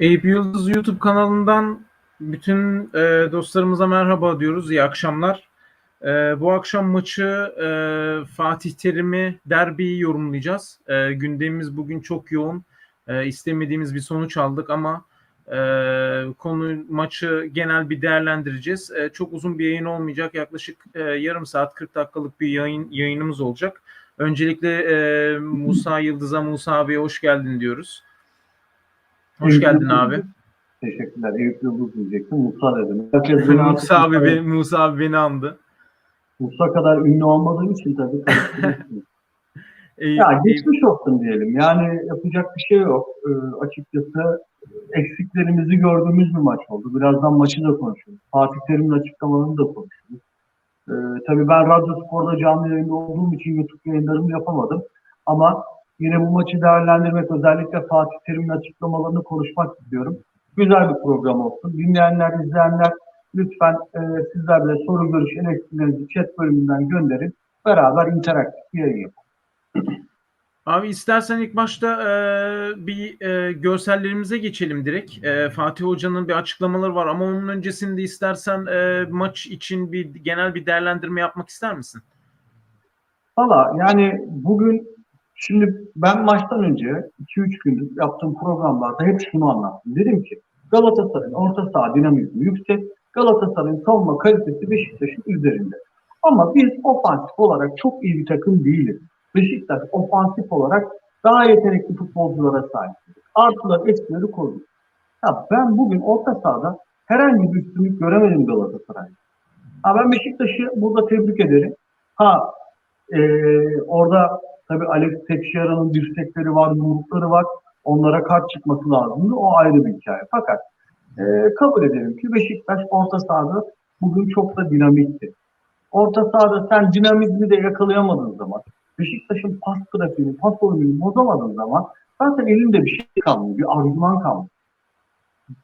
Eyüp Yıldız YouTube kanalından bütün e, dostlarımıza merhaba diyoruz. İyi akşamlar. E, bu akşam maçı e, Fatih Terim'i derbiyi yorumlayacağız. E, gündemimiz bugün çok yoğun. E, istemediğimiz bir sonuç aldık ama e, konu maçı genel bir değerlendireceğiz. E, çok uzun bir yayın olmayacak. Yaklaşık e, yarım saat 40 dakikalık bir yayın yayınımız olacak. Öncelikle e, Musa Yıldız'a Musa abiye hoş geldin diyoruz. Hoş Eyüp geldin Yıldız. abi. Teşekkürler. Eyüp Yıldız diyecektim. Musa dedim. Herkes beni Musa artık- abi beni, Musa abi beni andı. Musa kadar ünlü olmadığım için tabii ya geçmiş olsun diyelim. Yani yapacak bir şey yok. Ee, açıkçası eksiklerimizi gördüğümüz bir maç oldu. Birazdan maçı da konuşuruz. Fatih Terim'in açıklamalarını da konuşuruz. Ee, tabii ben Radyo Spor'da canlı yayında olduğum için YouTube yayınlarımı yapamadım. Ama yine bu maçı değerlendirmek, özellikle Fatih Terim'in açıklamalarını konuşmak istiyorum. Güzel bir program olsun. Dinleyenler, izleyenler lütfen e, sizler de soru, görüş, eleştirilerinizi chat bölümünden gönderin. Beraber interaktif bir yayın yapalım. Abi istersen ilk başta e, bir e, görsellerimize geçelim direkt. E, Fatih Hoca'nın bir açıklamaları var ama onun öncesinde istersen e, maç için bir genel bir değerlendirme yapmak ister misin? Valla yani bugün şimdi ben maçtan önce 2-3 gündür yaptığım programlarda hep şunu anlattım. Dedim ki Galatasaray'ın orta saha dinamizmi yüksek. Galatasaray'ın savunma kalitesi Beşiktaş'ın üzerinde. Ama biz ofansif olarak çok iyi bir takım değiliz. Beşiktaş ofansif olarak daha yetenekli futbolculara sahip. Artılar eksileri koruduk. Ya ben bugün orta sahada herhangi bir üstünlük göremedim Galatasaray'da. Ha ben Beşiktaş'ı burada tebrik ederim. Ha ee, orada tabii Alex Teixeira'nın dirsekleri var, yumrukları var. Onlara kart çıkması lazımdı. O ayrı bir hikaye. Fakat e, kabul edelim ki Beşiktaş orta sahada bugün çok da dinamikti. Orta sahada sen dinamizmi de yakalayamadığın zaman, Beşiktaş'ın pas trafiğini, pas oyununu bozamadığın zaman zaten elinde bir şey kalmıyor, bir argüman kalmıyor.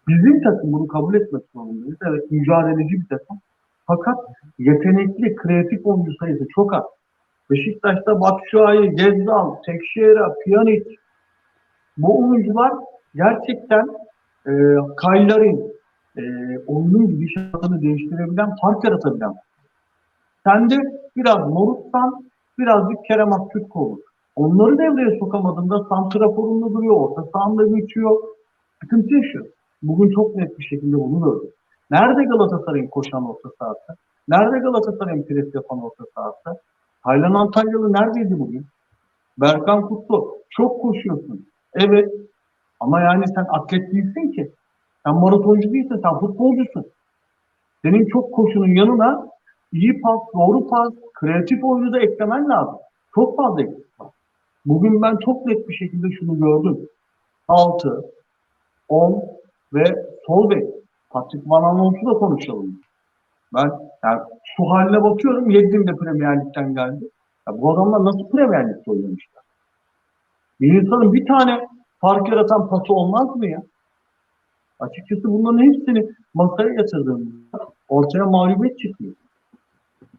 Bizim takım bunu kabul etmek zorundayız. Evet mücadeleci bir takım. Fakat yetenekli, kreatif oyuncu sayısı çok az. Beşiktaş'ta Batshuayi, Gezzal, Tekşehir'e, Pjanic bu oyuncular gerçekten e, Kaylar'ın e, oyunun gidişatını değiştirebilen, fark yaratabilen. Sen de biraz Morut'tan birazcık Kerem Aktürkoğlu. Onları devreye sokamadığında santraforunda duruyor, orta sahanda geçiyor. Sıkıntı yaşıyor. Bugün çok net bir şekilde bunu gördük. Nerede Galatasaray'ın koşan orta sahası? Nerede Galatasaray'ın pres yapan orta sahası? Taylan Antalyalı neredeydi bugün? Berkan Kutlu. Çok koşuyorsun. Evet. Ama yani sen atlet değilsin ki. Sen maratoncu değilsin. Sen futbolcusun. Senin çok koşunun yanına iyi pas, doğru pas, kreatif oyunu da eklemen lazım. Çok fazla eksik. Bugün ben çok net bir şekilde şunu gördüm. 6, 10 ve sol bek. Patrick Van Aanholt'u da konuşalım. Ben yani şu haline bakıyorum. Yeddim de Premier Lig'den geldi. Ya bu adamlar nasıl Premier Lig'de oynamışlar? Bir insanın bir tane fark yaratan pası olmaz mı ya? Açıkçası bunların hepsini masaya yatırdığımızda ortaya mağlubiyet çıkıyor.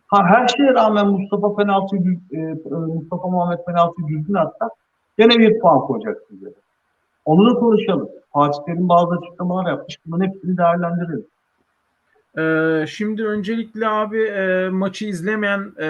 Ha her şeye rağmen Mustafa penaltıyı düz- e, Mustafa Muhammed penaltıyı düzgün atsa gene bir puan koyacak size. Onu da konuşalım. Fatih Terim bazı açıklamalar yapmış. Bunların hepsini değerlendirelim. Ee, şimdi öncelikle abi e, maçı izlemeyen e,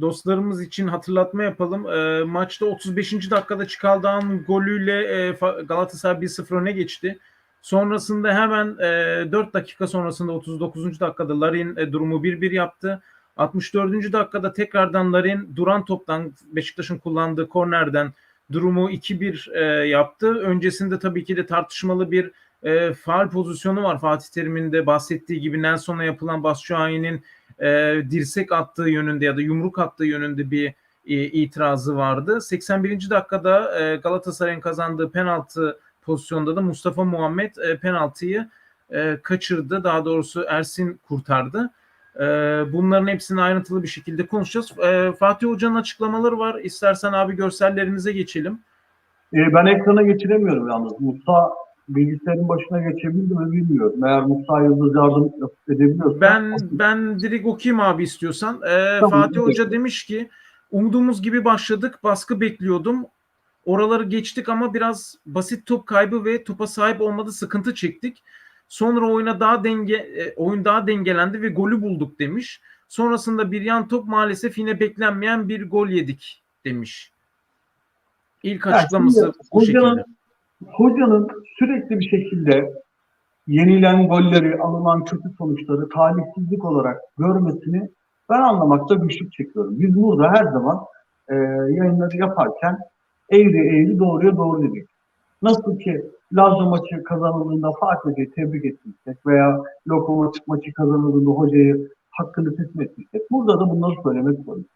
dostlarımız için hatırlatma yapalım. E, maçta 35. dakikada Çikaldağ'ın golüyle e, Galatasaray 1-0 öne geçti. Sonrasında hemen e, 4 dakika sonrasında 39. dakikada Larin e, durumu 1-1 yaptı. 64. dakikada tekrardan Larin duran toptan Beşiktaş'ın kullandığı kornerden durumu 2-1 e, yaptı. Öncesinde tabii ki de tartışmalı bir e, faal pozisyonu var Fatih Terim'in de bahsettiği gibi Nelson'a yapılan Batshuayi'nin e, dirsek attığı yönünde ya da yumruk attığı yönünde bir e, itirazı vardı. 81. dakikada e, Galatasaray'ın kazandığı penaltı pozisyonda da Mustafa Muhammed e, penaltıyı e, kaçırdı. Daha doğrusu Ersin kurtardı. E, bunların hepsini ayrıntılı bir şekilde konuşacağız. E, Fatih Hoca'nın açıklamaları var. İstersen abi görsellerimize geçelim. E, ben ekrana geçiremiyorum yalnız. Musa bilgisayarın başına geçebildi mi bilmiyorum. Eğer Musa Yıldız yardım edebiliyorsa. Ben ben direkt okuyayım abi istiyorsan. Ee, Tamam, Fatih. Hoca demiş ki umduğumuz gibi başladık. Baskı bekliyordum. oraları geçtik ama biraz basit top kaybı ve topa sahip olmadı sıkıntı çektik. Sonra oyuna daha denge e, oyun daha dengelendi ve golü bulduk demiş. Sonrasında bir yan top maalesef yine beklenmeyen bir gol yedik demiş. İlk Ya açıklaması şimdi bu şekilde. Hocanın, sürekli bir şekilde yenilen golleri, alınan kötü sonuçları talihsizlik olarak görmesini ben anlamakta güçlük çekiyorum. Biz burada her zaman e, yayınları yaparken eğri eğri doğruya doğru dedik. Nasıl ki Lazio maçı kazanıldığında Fatih Hoca'yı tebrik ettiysek veya Lokomotiv maçı kazanıldığında hocayı hakkını teslim ettiysek burada da bunları söylemek zorundayız.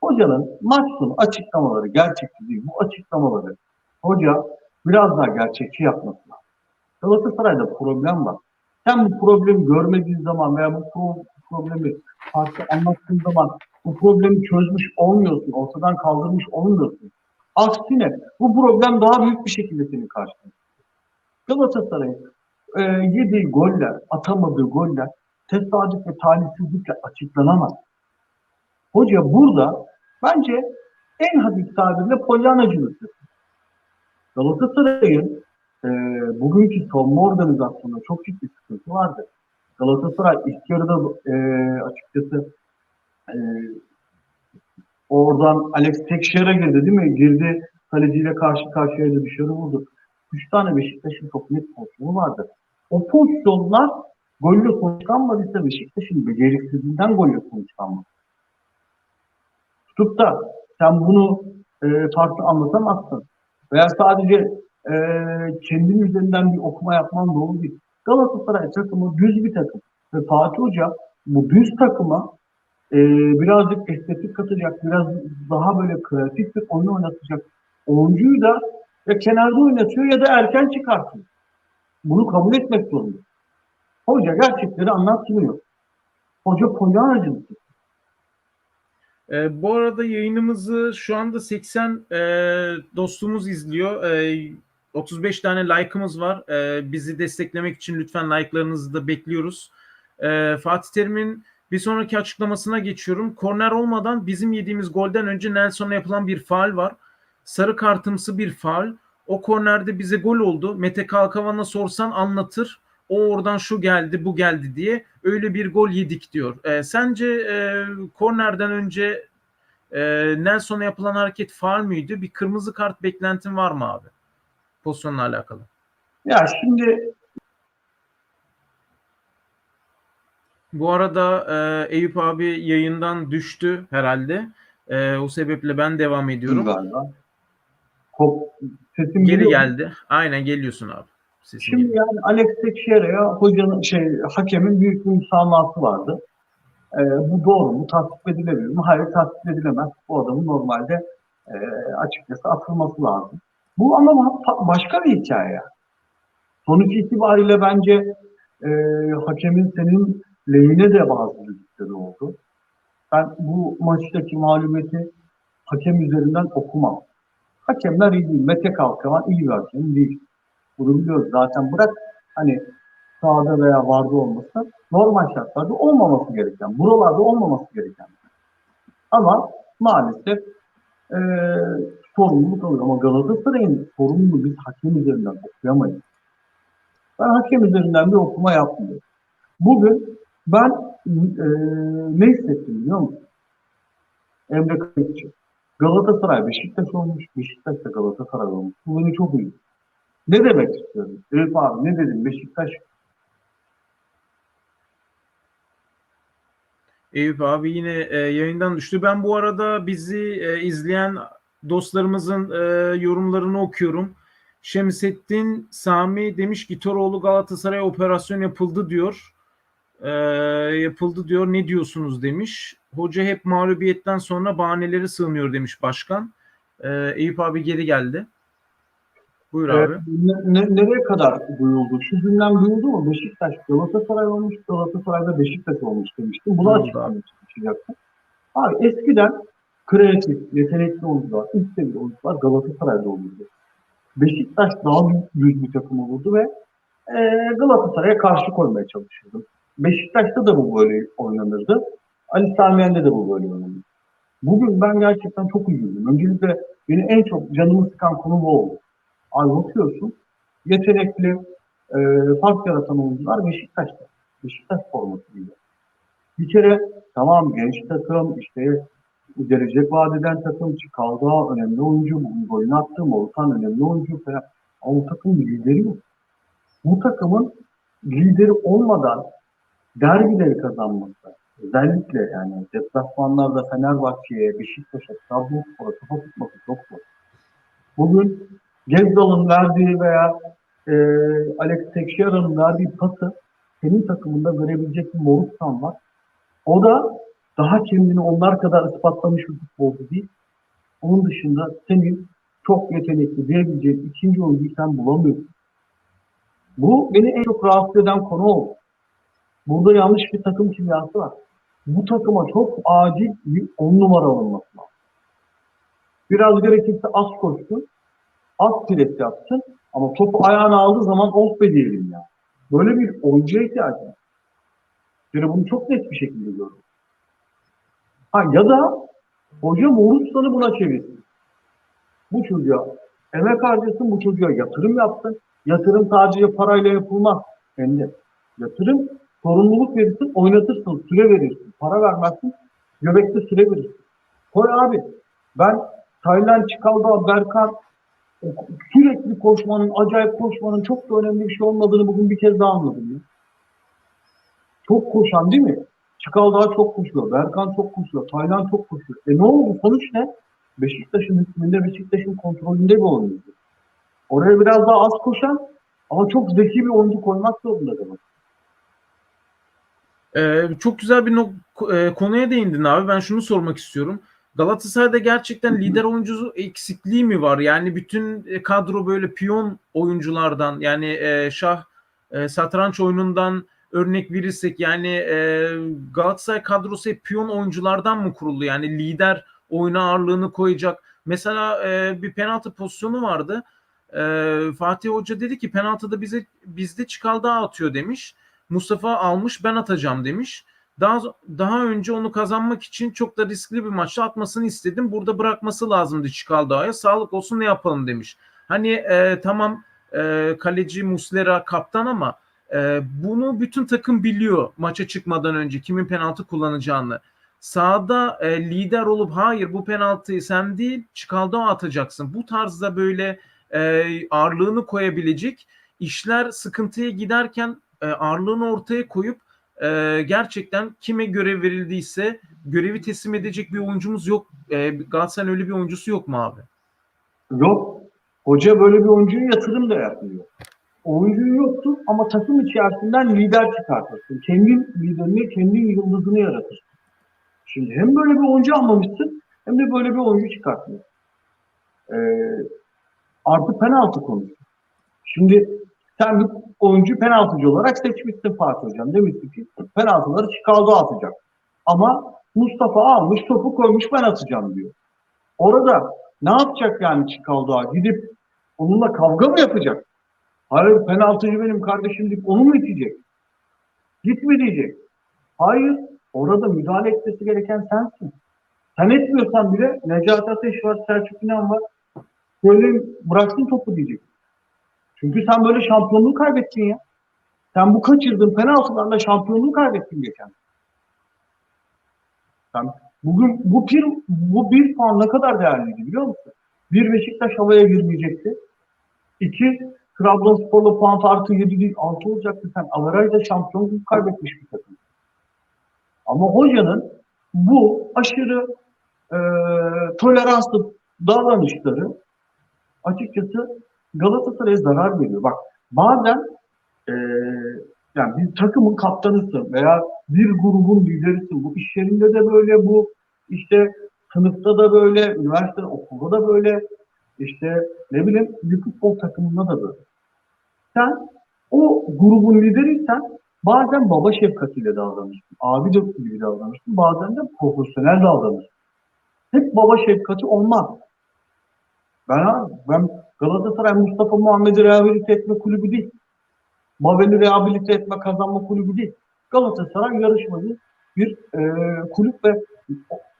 Hocanın maç sonu açıklamaları gerçekçi değil. Bu açıklamaları hoca biraz daha gerçekçi yapması lazım. Galatasaray'da problem var. Sen bu problemi görmediğin zaman veya bu pro- problemi farklı anlattığın zaman bu problemi çözmüş olmuyorsun, ortadan kaldırmış olmuyorsun. Aksine bu problem daha büyük bir şekilde senin karşında. Galatasaray'ın e, yediği goller, atamadığı goller tesadüf ve talihsizlikle açıklanamaz. Hoca burada bence en hafif tabirle polyanacılık yapıyor. Galatasaray'ın e, bugünkü savunma organizasyonunda çok ciddi sıkıntı vardı. Galatasaray ilk yarıda e, açıkçası e, oradan Alex Tekşehir'e girdi değil mi? Girdi kaleciyle karşı karşıya da dışarı vurdu. Üç tane Beşiktaş'ın çok net pozisyonu vardı. O pozisyonlar golle sonuçlanmadıysa Beşiktaş'ın beceriksizliğinden golle sonuçlanmadı. Tutup da sen bunu e, farklı anlatamazsın. Veya sadece e, kendin üzerinden bir okuma yapman doğru değil. Galatasaray takımı düz bir takım. Ve Fatih Hoca bu düz takıma e, birazcık estetik katacak, biraz daha böyle kreatif bir oyun oynatacak oyuncuyu da ya kenarda oynatıyor ya da erken çıkartıyor. Bunu kabul etmek zorunda. Hoca gerçekleri anlatmıyor. Hoca polyanacılık. E, bu arada yayınımızı şu anda 80 e, dostumuz izliyor. E, 35 tane like'ımız var. E, bizi desteklemek için lütfen like'larınızı da bekliyoruz. E, Fatih Terim'in bir sonraki açıklamasına geçiyorum. Korner olmadan bizim yediğimiz golden önce Nelson'a yapılan bir faal var. Sarı kartımsı bir faal. O kornerde bize gol oldu. Mete Kalkavan'a sorsan anlatır. O oradan şu geldi, bu geldi diye öyle bir gol yedik diyor. E, sence e, kornerden önce e, Nelson'a yapılan hareket faal müydü? Bir kırmızı kart beklentin var mı abi? Pozisyonla alakalı. Ya şimdi Bu arada e, Eyüp abi yayından düştü herhalde. E, o sebeple ben devam ediyorum. galiba. Sesim Geri geliyor geldi. Aynen geliyorsun abi. Sesin Şimdi geliyor. yani Alex Teixeira'ya hocanın şey hakemin büyük bir müsamahası vardı. Ee, bu doğru mu? Tasvip edilebilir mi? Hayır tasvip edilemez. Bu adamın normalde e, açıkçası atılması lazım. Bu ama ba- başka bir hikaye. Sonuç itibariyle bence e, hakemin senin lehine de bazı düdükleri oldu. Ben bu maçtaki mağlubiyeti hakem üzerinden okumam. Hakemler iyi değil. Mete Kalkavan iyi bir hakem değil. Bunu biliyoruz zaten. Bırak hani sahada veya vardı olması normal şartlarda olmaması gereken, buralarda olmaması gereken. Ama maalesef e, sorumluluk alıyor. Ama Galatasaray'ın sorumluluğu biz hakem üzerinden okuyamayız. Ben hakem üzerinden bir okuma yapmıyorum. Bugün ben e, ne hissettim biliyor musun? Emre Kayıkçı. Galatasaray Beşiktaş olmuş, Beşiktaş da Galatasaray olmuş. Bu beni çok üzdü. Ne demek istiyorum? Elif abi ne dedim? Beşiktaş Eyüp abi yine e, yayından düştü. Ben bu arada bizi e, izleyen dostlarımızın e, yorumlarını okuyorum. Şemsettin Sami demiş ki Toroğlu Galatasaray operasyon yapıldı diyor. E, yapıldı diyor. Ne diyorsunuz demiş. Hoca hep mağlubiyetten sonra bahaneleri sığınıyor demiş başkan. E, Eyüp abi geri geldi. Buyur abi. e, ne- ne- nereye kadar duyuldu? Şu günden duyuldu mu? Beşiktaş Galatasaray olmuş, Galatasaray'da Beşiktaş olmuş demiştim. Bunu çalışacaktım. Abi eskiden kreatif, yetenekli oyuncular, üst seviye oyuncular Galatasaray'da olurdu. Beşiktaş daha büyük, büyük bir takım olurdu ve e, Galatasaray'a karşı koymaya çalışırdı. Beşiktaş'ta da bu böyle oynanırdı. Ali Sami Yen'de de bu böyle oynanırdı. Bugün ben gerçekten çok üzüldüm. Öncelikle beni en çok canımı sıkan konu bu oldu. Ay bakıyorsun yetenekli, e, fark yaratan oyuncular Beşiktaş'ta. Beşiktaş forması giyiyor. Bir kere tamam genç takım, işte gelecek vadeden takım, Çikalda önemli oyuncu, bu golünü attı, Morutan önemli oyuncu falan. Ama bu takımın lideri yok. Bu takımın lideri olmadan derbileri kazanması, özellikle yani deplasmanlarda Fenerbahçe'ye, Beşiktaş'a, Trabzonspor'a topa tutması çok zor. Bugün Gezdal'ın verdiği veya e, Alex Tekşehir'in verdiği pası senin takımında görebilecek bir Moruksan var. O da daha kendini onlar kadar ispatlamış bir futbolcu değil. Onun dışında senin çok yetenekli diyebileceğin ikinci oyuncuyu sen bulamıyorsun. Bu beni en çok rahatsız eden konu oldu. Burada yanlış bir takım kimyası var. Bu takıma çok acil bir on numara alınması lazım. Biraz gerekirse az koşsun, az pres yapsın ama topu ayağına aldığı zaman of be diyelim ya. Böyle bir oyuncuya ihtiyacı var. Yani bunu çok net bir şekilde gördüm. Ha ya da hoca Moruslan'ı buna çevirsin. Bu çocuğa emek harcasın, bu çocuğa yatırım yapsın. Yatırım sadece parayla yapılmaz. Hem de yatırım sorumluluk verirsin, oynatırsın, süre verirsin. Para vermezsin, göbekte süre verirsin. Koy abi, ben Taylan Çıkalda, Berkan sürekli koşmanın, acayip koşmanın çok da önemli bir şey olmadığını bugün bir kez daha anladım. Ya. Çok koşan değil mi? Çıkal daha çok koşuyor. Berkan çok koşuyor. Taylan çok koşuyor. E ne oldu? Sonuç ne? Beşiktaş'ın hükmünde, Beşiktaş'ın kontrolünde bir oyuncu. Oraya biraz daha az koşan ama çok zeki bir oyuncu koymak zorunda demek. Ee, çok güzel bir nok- e, konuya değindin abi. Ben şunu sormak istiyorum. Galatasaray'da gerçekten lider oyuncusu eksikliği mi var? Yani bütün e, kadro böyle piyon oyunculardan yani e, şah e, satranç oyunundan örnek verirsek yani e, Galatasaray kadrosu hep piyon oyunculardan mı kuruldu? Yani lider oyuna ağırlığını koyacak. Mesela e, bir penaltı pozisyonu vardı. E, Fatih Hoca dedi ki penaltıda bize bizde Çıkalda atıyor demiş. Mustafa almış ben atacağım demiş. Daha daha önce onu kazanmak için çok da riskli bir maçta atmasını istedim. Burada bırakması lazımdı Çikaldağ'a. Sağlık olsun ne yapalım demiş. Hani e, tamam e, kaleci Muslera kaptan ama e, bunu bütün takım biliyor maça çıkmadan önce kimin penaltı kullanacağını. Sahada e, lider olup hayır bu penaltıyı sen değil Çikaldağ'a atacaksın. Bu tarzda böyle e, ağırlığını koyabilecek işler sıkıntıya giderken e, ağırlığını ortaya koyup e, gerçekten kime görev verildiyse görevi teslim edecek bir oyuncumuz yok. E, Galatasaray'ın öyle bir oyuncusu yok mu abi? Yok. Hoca böyle bir oyuncuya yatırım da yapmıyor. Oyuncun yoktu ama takım içerisinden lider çıkartırsın. Kendin liderini, kendin yıldızını yaratırsın. Şimdi hem böyle bir oyuncu almamışsın hem de böyle bir oyuncu çıkartmıyorsun. Ee, artı penaltı konusu. Şimdi sen bir oyuncu penaltıcı olarak seçmişsin Fatih Hocam. Demişsin ki penaltıları Chicago atacak. Ama Mustafa almış topu koymuş ben atacağım diyor. Orada ne yapacak yani Chicago'a? Gidip onunla kavga mı yapacak? Hayır penaltıcı benim kardeşim deyip onu mu itecek? Gitme diyecek. Hayır. Orada müdahale etmesi gereken sensin. Sen etmiyorsan bile Necati Ateş var, Selçuk İnan var. Böyle bıraksın topu diyecek. Çünkü sen böyle şampiyonluğu kaybettin ya. Sen bu kaçırdığın penaltılarla şampiyonluğu kaybettin geçen. Sen bugün bu bir, bu bir puan ne kadar değerliydi biliyor musun? Bir Beşiktaş havaya girmeyecekti. İki Trabzonspor'la puan farkı 7 değil 6 olacaktı. Sen avarajda şampiyonluk kaybetmiş bir takım. Ama hocanın bu aşırı e, toleranslı davranışları açıkçası Galatasaray'a zarar veriyor. Bak bazen e, yani bir takımın kaptanısın veya bir grubun liderisin. Bu iş yerinde de böyle bu işte sınıfta da böyle, üniversitede, okulda da böyle işte ne bileyim bir futbol takımında da böyle. Sen o grubun lideriysen bazen baba şefkatiyle davranırsın. Abi de gibi davranırsın. Bazen de profesyonel davranırsın. Hep baba şefkati olmaz. Ben abi, ben Galatasaray Mustafa Muhammed'i rehabilite etme kulübü değil. Mabel'i rehabilite etme kazanma kulübü değil. Galatasaray yarışmacı bir e, kulüp ve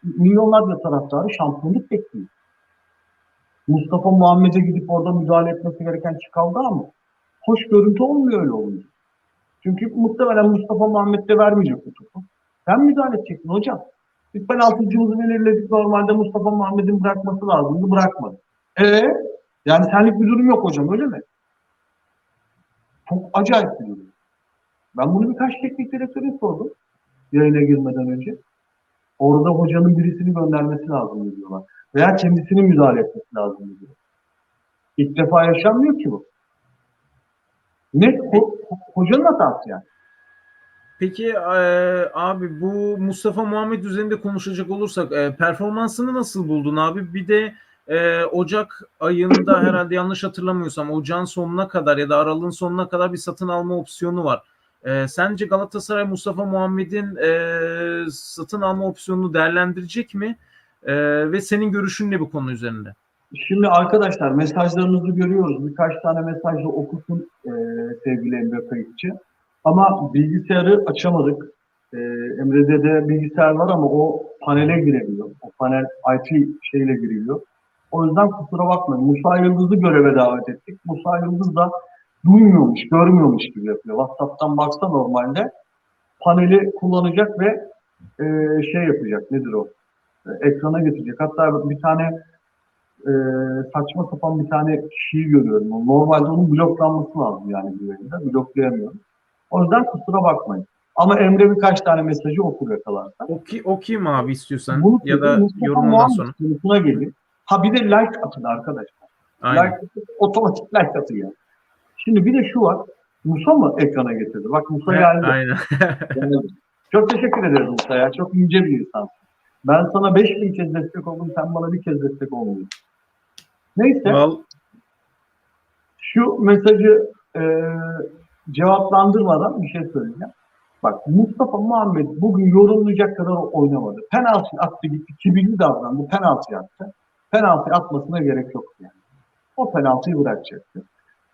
milyonlarca taraftarı şampiyonluk bekliyor. Mustafa Muhammed'e gidip orada müdahale etmesi gereken çıkaldı ama hoş görüntü olmuyor öyle olunca. Çünkü muhtemelen Mustafa Muhammed de vermeyecek bu topu. Sen müdahale edeceksin hocam. Biz penaltıcımızı belirledik. Normalde Mustafa Muhammed'in bırakması lazımdı. Bırakmadı. Ee, yani senlik bir durum yok hocam öyle mi? Çok acayip bir durum. Ben bunu birkaç teknik direktöre sordum. Yayına girmeden önce. Orada hocanın birisini göndermesi lazım diyorlar. Veya kendisinin müdahale etmesi lazım diyor. İlk defa yaşanmıyor ki bu. Net ho- hocanın hatası yani. Peki e, abi bu Mustafa Muhammed üzerinde konuşacak olursak e, performansını nasıl buldun abi? Bir de e, Ocak ayında herhalde yanlış hatırlamıyorsam ocağın sonuna kadar ya da aralığın sonuna kadar bir satın alma opsiyonu var. E, sence Galatasaray Mustafa Muhammed'in e, satın alma opsiyonunu değerlendirecek mi? E, ve senin görüşün ne bu konu üzerinde? Şimdi arkadaşlar mesajlarınızı görüyoruz. Birkaç tane mesajla okusun e, sevgili Emre Kayıkçı. Ama bilgisayarı açamadık. E, Emre'de de bilgisayar var ama o panele giremiyor. O panel IP şeyle giriliyor. O yüzden kusura bakmayın. Musa Yıldız'ı göreve davet ettik. Musa Yıldız da duymuyormuş, görmüyormuş gibi yapıyor. WhatsApp'tan baksa normalde paneli kullanacak ve e, şey yapacak. Nedir o? E, ekrana getirecek. Hatta bir tane e, saçma sapan bir tane kişiyi görüyorum. Normalde onun bloklanması lazım yani bu yayında. Bloklayamıyorum. O yüzden kusura bakmayın. Ama Emre birkaç tane mesajı okur yakalarsa. O, ki, o kim abi istiyorsan Bunu ya da Muhammed sonra. konusuna gelin. Ha bir de like atın arkadaşlar. Aynen. Like atın, otomatik like atın ya. Şimdi bir de şu var. Musa mı ekrana getirdi? Bak Musa geldi. Aynen. Yani çok teşekkür ederiz Musa ya. Çok ince bir insan. Ben sana 5000 kez destek oldum. Sen bana bir kez destek olmuyorsun. Neyse. Val- Şu mesajı e, cevaplandırmadan bir şey söyleyeceğim. Bak Mustafa Muhammed bugün yorulmayacak kadar oynamadı. Penaltı attı gitti. Kibirli davrandı. Penaltı attı. Penaltı atmasına gerek yok yani. O penaltıyı bırakacaktı.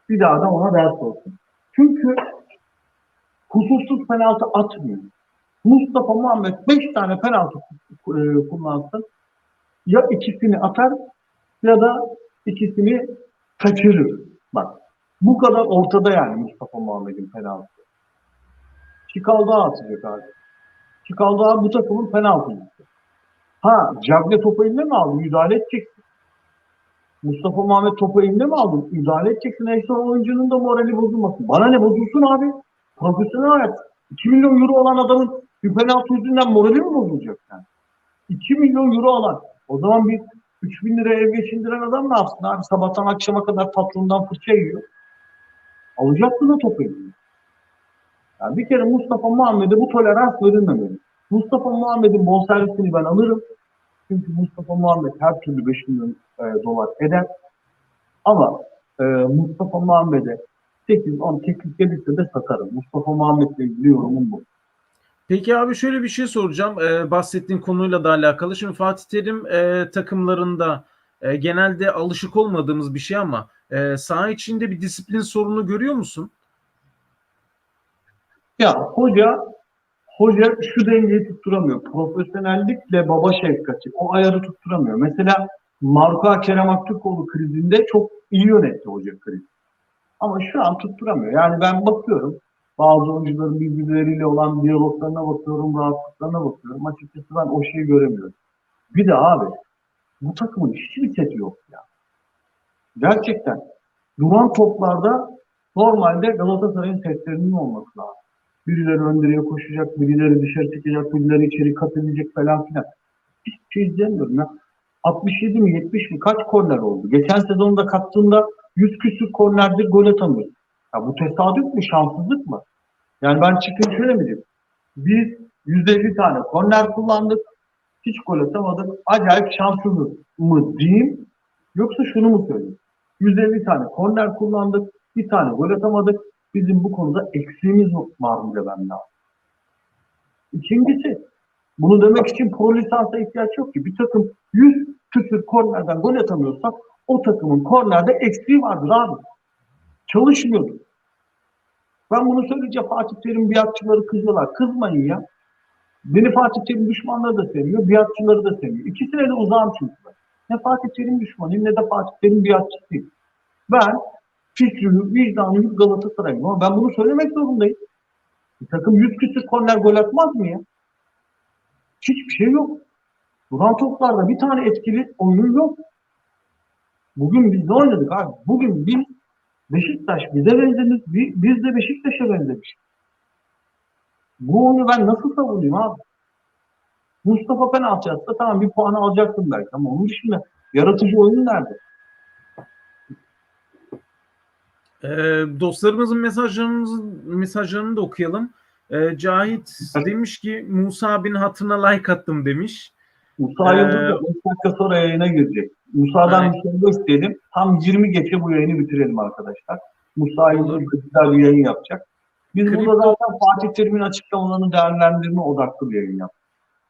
Bir daha da ona ders olsun. Çünkü kusursuz penaltı atmıyor. Mustafa Muhammed 5 tane penaltı e, kullansın. Ya ikisini atar ya da ikisini kaçırır. Bak bu kadar ortada yani Mustafa Muhammed'in penaltısı. Çikaldağ atacak abi. Çikaldağ bu takımın penaltıcısı. Ha Cagne topu eline mi aldı? Müdahale edeceksin. Mustafa Muhammed topu eline mi aldı? Müdahale edeceksin. Ekstra oyuncunun da morali bozulmasın. Bana ne bozulsun abi? Profesyonel hayat. 2 milyon euro olan adamın bir penaltı yüzünden morali mi bozulacak yani? 2 milyon euro alan. O zaman bir 3 bin liraya ev geçindiren adam ne yapsın abi? Sabahtan akşama kadar patrondan fırça yiyor. Alacaksın o topu eline. Yani bir kere Mustafa Muhammed'e bu tolerans verilmemeli. Mustafa Muhammed'in bonservisini ben alırım. Çünkü Mustafa Muhammed her türlü 5 milyon e, dolar eder. Ama e, Mustafa Muhammed'e 8-10 teklif gelirse de satarım. Mustafa Muhammed'le ilgili yorumum bu. Peki abi şöyle bir şey soracağım. Ee, bahsettiğin konuyla da alakalı. Şimdi Fatih Terim e, takımlarında e, genelde alışık olmadığımız bir şey ama e, saha içinde bir disiplin sorunu görüyor musun? Ya hoca hoca şu dengeyi tutturamıyor. Profesyonellikle baba şefkati. O ayarı tutturamıyor. Mesela Marka Kerem Aktürkoğlu krizinde çok iyi yönetti hoca krizi. Ama şu an tutturamıyor. Yani ben bakıyorum bazı oyuncuların birbirleriyle olan diyaloglarına bakıyorum, rahatlıklarına bakıyorum. Açıkçası ben o şeyi göremiyorum. Bir de abi bu takımın hiçbir seti yok ya. Gerçekten duran toplarda normalde Galatasaray'ın setlerinin olması lazım. Birileri ön direğe koşacak, birileri dışarı çıkacak, birileri içeri kat edecek falan filan. Hiçbir şey izlemiyorum ya. 67 mi 70 mi kaç korner oldu? Geçen sezonda kattığında 100 küsür kornerdir gol atamıyor. Ya bu tesadüf mü şanssızlık mı? Yani ben çıkayım şöyle mi diyeyim? Biz 150 tane korner kullandık. Hiç gol atamadık. Acayip şanssızız mı diyeyim? Yoksa şunu mu söyleyeyim? 150 tane korner kullandık. Bir tane gol atamadık. Bizim bu konuda eksiğimiz var mı demem lazım. İkincisi, bunu demek için pro lisansa ihtiyaç yok ki. Bir takım 100 küsür kornerden gol atamıyorsa o takımın kornerde eksiği vardır abi. Çalışmıyordur. Ben bunu söyleyince Fatih Terim biatçıları kızıyorlar. Kızmayın ya. Beni Fatih Terim düşmanları da sevmiyor, biatçıları da sevmiyor. İkisine de uzağım çünkü. Ne Fatih Terim düşmanıyım ne de Fatih Terim biatçısıyım. Ben fikrimi, vicdanımı Galatasaray'ım ama ben bunu söylemek zorundayım. Bir takım yüz küsür korner gol atmaz mı ya? Hiçbir şey yok. Duran toplarda bir tane etkili oyun yok. Bugün biz ne oynadık abi? Bugün biz Beşiktaş bize benzemiş, bi- biz de Beşiktaş'a benzemiş. Bu oyunu ben nasıl savunayım abi? Mustafa penaltı atsa tamam bir puanı alacaktım belki ama onun dışında yaratıcı oyun nerede? Ee, dostlarımızın mesajlarımızı, mesajlarını da okuyalım. Ee, Cahit demiş ki Musa abinin hatırına like attım demiş. Musa Ee, Yıldız da 5 dakika sonra yayına girecek. Musa'dan Evet. bir şey isteyelim. Tam 20 geçe bu yayını bitirelim arkadaşlar. Musa Yıldız güzel bir yayın yapacak. Biz Kripto- burada zaten Fatih Terim'in açıklamalarını değerlendirme odaklı bir yayın yaptık.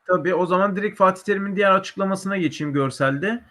Tabii o zaman direkt Fatih Terim'in diğer açıklamasına geçeyim görselde.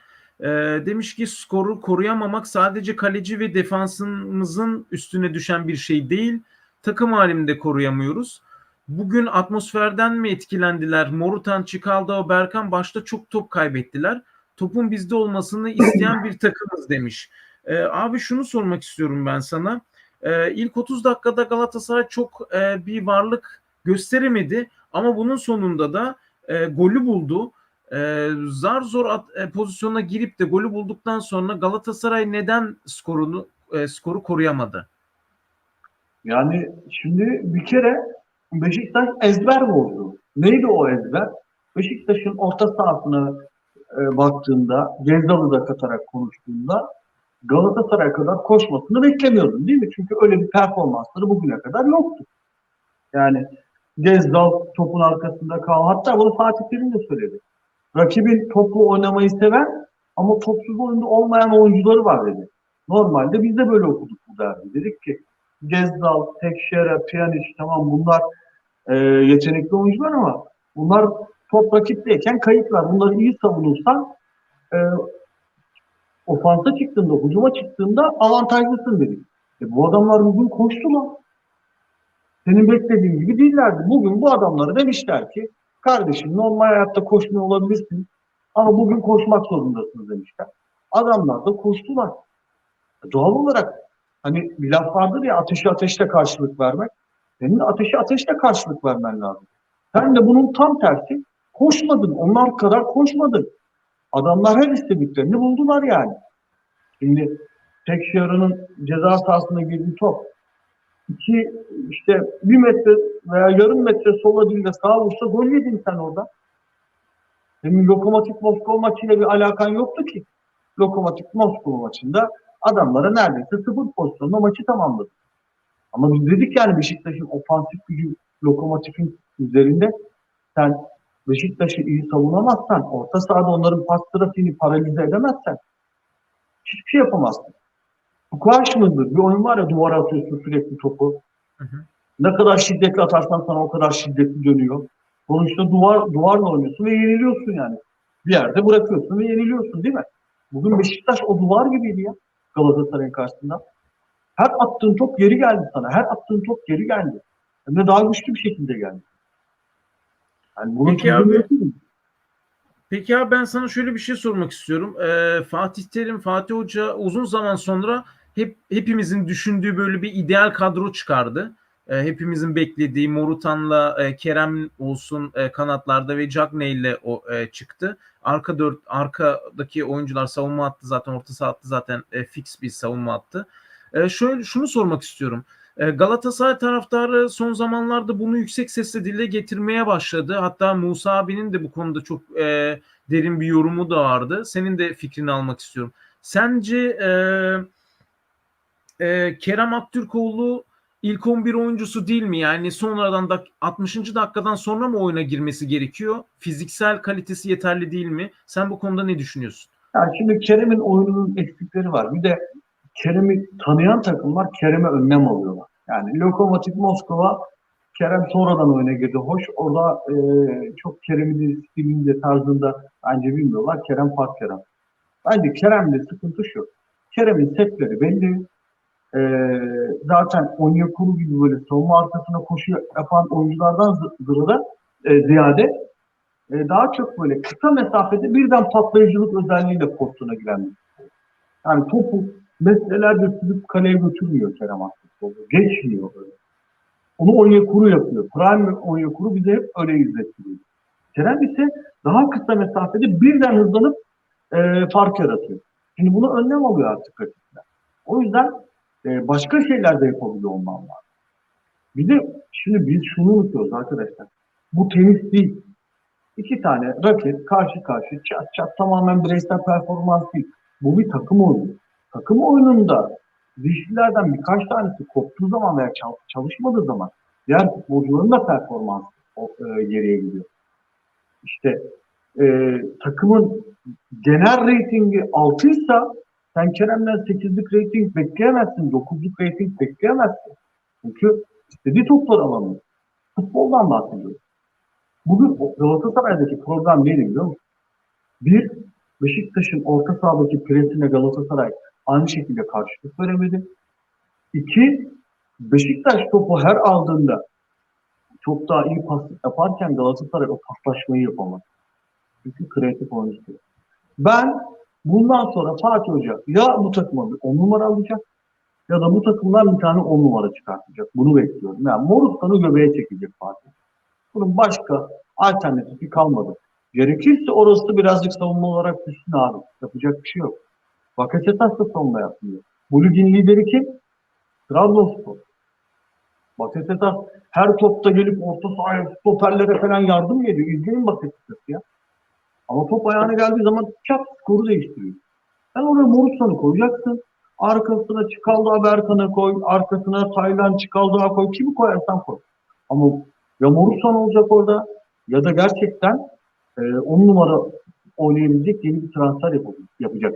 Ee, demiş ki skoru koruyamamak sadece kaleci ve defansımızın üstüne düşen bir şey değil. Takım halinde koruyamıyoruz. Bugün atmosferden mi etkilendiler? Morutan, Çikaldao, Berkan başta çok top kaybettiler. Topun bizde olmasını isteyen bir takımız demiş. Ee, abi şunu sormak istiyorum ben sana. Ee, ilk 30 dakikada Galatasaray çok e, bir varlık gösteremedi. Ama bunun sonunda da e, golü buldu. E, zar zor at, e, pozisyona girip de golü bulduktan sonra Galatasaray neden skorunu e, skoru koruyamadı? Yani şimdi bir kere Beşiktaş ezber bozdu. Neydi o ezber? Beşiktaş'ın orta sahasına e, baktığında, Gezdal'ı da katarak konuştuğunda Galatasaray kadar koşmasını beklemiyordun değil mi? Çünkü öyle bir performansları bugüne kadar yoktu. Yani Gezdal topun arkasında kal. Hatta bunu Fatih Terim de söyledi. Rakibin topu oynamayı seven ama topsuz oyunda olmayan oyuncuları var dedi. Normalde biz de böyle okuduk bu derbi. Dedik ki Gezdal, Tekşehir'e, Pjanic tamam bunlar e, yetenekli oyuncular ama bunlar top rakipteyken kayıplar. Bunları iyi savunursan e, ofansa çıktığında, hücuma çıktığında avantajlısın dedik. E, bu adamlar bugün koştular. Senin beklediğin gibi değillerdi. Bugün bu adamlara demişler ki kardeşim normal hayatta koşmuyor olabilirsin ama bugün koşmak zorundasınız demişler. Adamlar da koştular. Doğal olarak hani bir laf vardır ya ateşi ateşle karşılık vermek. Senin ateşi ateşle karşılık vermen lazım. Sen de bunun tam tersi koşmadın. Onlar kadar koşmadın. Adamlar her istediklerini buldular yani. Şimdi Tekşehir'in ceza sahasına girdiği top iki işte bir metre veya yarım metre sola değil de sağa gol yedin sen orada. Senin Lokomotiv Moskova maçıyla bir alakan yoktu ki. Lokomotiv Moskova maçında adamlara neredeyse sıfır pozisyonla maçı tamamladı. Ama biz dedik yani Beşiktaş'ın ofansif gücü Lokomotiv'in üzerinde sen Beşiktaş'ı iyi savunamazsan, orta sahada onların pas trafiğini paralize edemezsen hiçbir şey yapamazsın. Squash mıdır? Bir oyun var ya duvara atıyorsun sürekli topu. Hı hı. Ne kadar şiddetli atarsan sana o kadar şiddetli dönüyor. Sonuçta duvar duvarla oynuyorsun ve yeniliyorsun yani. Bir yerde bırakıyorsun ve yeniliyorsun değil mi? Bugün Beşiktaş o duvar gibiydi ya Galatasaray'ın karşısında. Her attığın top geri geldi sana. Her attığın top geri geldi. Hem de daha güçlü bir şekilde geldi. Yani bunun Peki abi. Peki abi ben sana şöyle bir şey sormak istiyorum. Ee, Fatih Terim, Fatih Hoca uzun zaman sonra hep hepimizin düşündüğü böyle bir ideal kadro çıkardı. Ee, hepimizin beklediği Morutan'la e, Kerem olsun e, kanatlarda ve Cagney ile o e, çıktı. Arka dört arkadaki oyuncular savunma attı zaten orta saha attı zaten e, fix bir savunma attı. E, şöyle şunu sormak istiyorum. E, Galatasaray taraftarı son zamanlarda bunu yüksek sesle dile getirmeye başladı. Hatta Musa abinin de bu konuda çok e, derin bir yorumu da vardı. Senin de fikrini almak istiyorum. Sence e, e, Kerem Aktürkoğlu ilk 11 oyuncusu değil mi? Yani sonradan da 60. dakikadan sonra mı oyuna girmesi gerekiyor? Fiziksel kalitesi yeterli değil mi? Sen bu konuda ne düşünüyorsun? Yani şimdi Kerem'in oyununun eksikleri var. Bir de Kerem'i tanıyan takımlar Kerem'e önlem alıyorlar. Yani Lokomotiv Moskova Kerem sonradan oyuna girdi. Hoş orada e, çok Kerem'in stilinde tarzında bence bilmiyorlar. Kerem fark Kerem. Bence Kerem'de sıkıntı şu. Kerem'in setleri belli. E, zaten Onyekuru gibi böyle savunma arkasına koşu yapan oyunculardan zı- zırada e, ziyade e, daha çok böyle kısa mesafede birden patlayıcılık özelliğiyle pozisyona giren. Yani topu metrelerce sürüp kaleye götürmüyor Kerem Aktürkoğlu. Geçmiyor böyle. Onu Onyekuru yapıyor. Prime Onyekuru bize hep öyle izlettiriyor. Kerem ise daha kısa mesafede birden hızlanıp e, fark yaratıyor. Şimdi bunu önlem alıyor artık rakipler. O yüzden e, başka şeyler de yapabiliyor olman lazım. Bir de şimdi biz şunu unutuyoruz arkadaşlar. Bu tenis değil. İki tane rakip karşı karşı çat çat tamamen bireysel performans değil. Bu bir takım oyunu. Takım oyununda dişlilerden birkaç tanesi koptuğu zaman veya çal- çalışmadığı zaman diğer futbolcuların da performansı o, e, gidiyor. İşte e, takımın genel reytingi 6 ise sen Kerem'den 8'lik reyting bekleyemezsin, 9'luk reyting bekleyemezsin. Çünkü istediği topları alamıyor. Futboldan bahsediyoruz. Bugün Galatasaray'daki problem neydi biliyor musun? Bir, Beşiktaş'ın orta sahadaki presine Galatasaray aynı şekilde karşılık veremedi. İki, Beşiktaş topu her aldığında çok daha iyi pas yaparken Galatasaray o paslaşmayı yapamadı. Çünkü kreatif oyuncu. Ben bundan sonra Fatih Hoca ya bu takıma bir 10 numara alacak ya da bu takımdan bir tane 10 numara çıkartacak. Bunu bekliyorum. Yani Morutan'ı göbeğe çekecek Fatih. Bunun başka alternatifi kalmadı. Gerekirse orası birazcık savunma olarak düşsün abi. Yapacak bir şey yok. Bakasetas da savunma yapmıyor. Bu ligin lideri kim? Trabzonspor. Bakasetas her topta gelip orta sahaya stoperlere falan yardım ediyor. İzleyin Bakasetas ya. Ama top ayağına geldiği zaman çat skoru değiştiriyor. Sen oraya Morutan'ı koyacaksın. Arkasına Çıkaldağ Berkan'ı koy. Arkasına Taylan Çıkaldağ koy. Kimi koyarsan koy. Ama ya Morutan olacak orada ya da gerçekten e, on numara oynayabilecek yeni bir transfer yapacak. yapacak.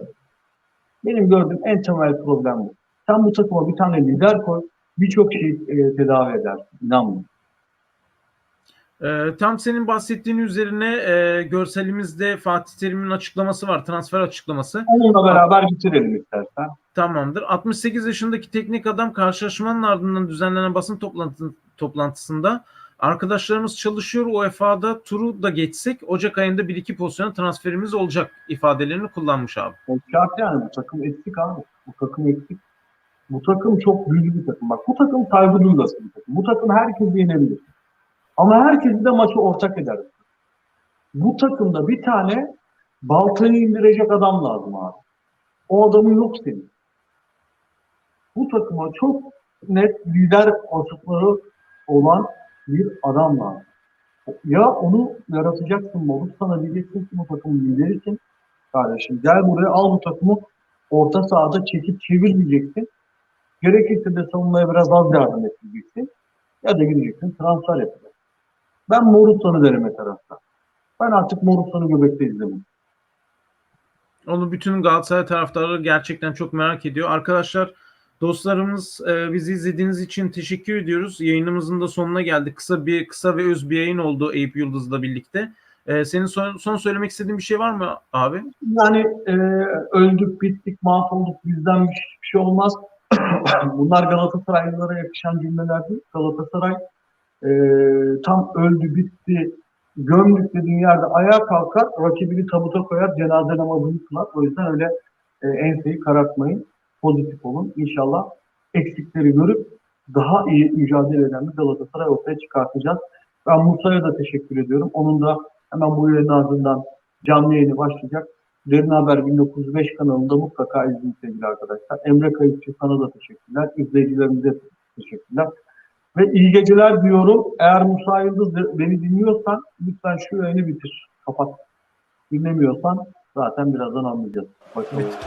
Benim gördüğüm en temel problem bu. Sen bu takıma bir tane lider koy. Birçok şey e, tedavi edersin. İnanmıyorum. Ee, tam senin bahsettiğin üzerine e, görselimizde Fatih Terim'in açıklaması var. Transfer açıklaması. Onunla beraber bitirelim istersen. Tamamdır. 68 yaşındaki teknik adam karşılaşmanın ardından düzenlenen basın toplantı, toplantısında arkadaşlarımız çalışıyor UEFA'da turu da geçsek Ocak ayında 1-2 pozisyona transferimiz olacak ifadelerini kullanmış abi. O şart yani bu takım eksik abi. Bu takım eksik. Bu takım çok büyük bir takım. Bak bu takım saygı duyulası bir takım. Bu takım herkesi yenebilir. Ama herkesi de maçı ortak eder. Bu takımda bir tane baltayı indirecek adam lazım abi. O adamın yok senin. Bu takıma çok net lider vasıfları olan bir adam lazım. Ya onu yaratacaksın, Moruk sana diyeceksin ki bu takımın liderisin. Kardeşim gel buraya al bu takımı orta sahada çekip çevir diyeceksin. Gerekirse de savunmaya biraz az yardım edeceksin. Ya da gideceksin transfer yapacaksın. Ben Morutan'ı derim tarafta. Ben artık Morutan'ı göbekte izledim. Onu bütün Galatasaray taraftarları gerçekten çok merak ediyor. Arkadaşlar dostlarımız e, bizi izlediğiniz için teşekkür ediyoruz. Yayınımızın da sonuna geldik. Kısa bir kısa ve öz bir yayın oldu Eyüp Yıldız'la birlikte. E, senin son, son söylemek istediğin bir şey var mı abi? Yani e, öldük, bittik, mahvolduk, bizden bir, bir şey olmaz. Bunlar Galatasaraylılara yakışan cümleler değil. Galatasaray e, tam öldü, bitti, gömdük dediğin yerde ayağa kalkar, rakibini tabuta koyar, cenaze namazını kılar. O yüzden öyle e, enseyi karartmayın, pozitif olun. İnşallah eksikleri görüp daha iyi mücadele eden bir Galatasaray ortaya çıkartacağız. Ben Musa'ya da teşekkür ediyorum. Onun da hemen bu yayının ardından canlı yayını başlayacak. Derin Haber 1905 kanalında mutlaka izleyin sevgili arkadaşlar. Emre Kayıpçı sana da teşekkürler. İzleyicilerimize teşekkürler. Ve iyi geceler diyorum. Eğer Musa Yıldız beni dinliyorsan lütfen şu yayını bitir. Kapat. Dinlemiyorsan zaten birazdan anlayacağız. Evet.